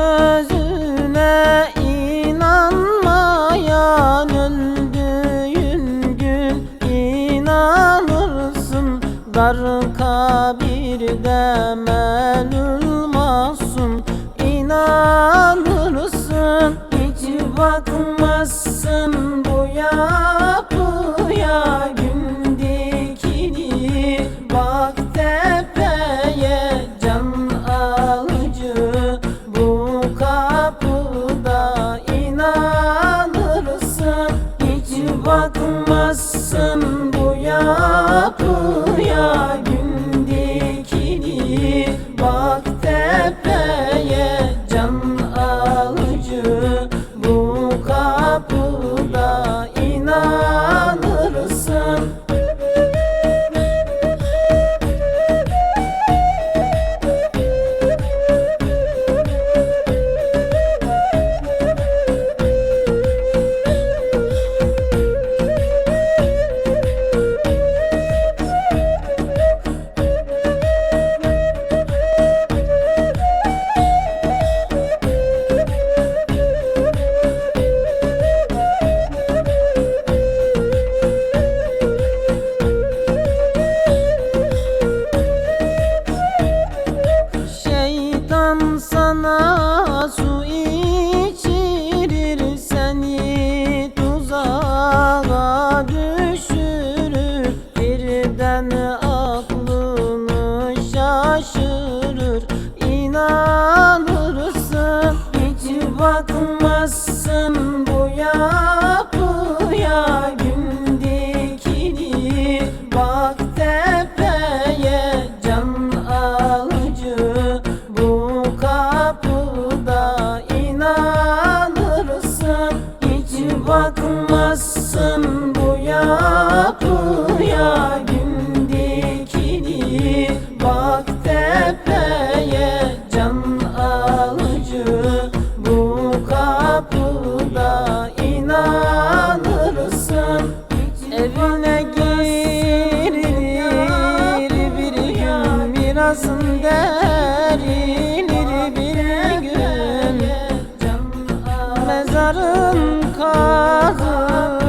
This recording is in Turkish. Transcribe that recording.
sözüne inanmayan öldüğün gün inanırsın. Dar kabirde melül masum. İnanırsın Hiç bakmazsın bu yana. Hiç bakmazsın bu yapıya gün Bak tepeye can alıcı bu kapıda inanırsın. Hiç bakmazsın bu yapıya gün dikini Bak Yaşasın derinir bir gün. Mezarın kazı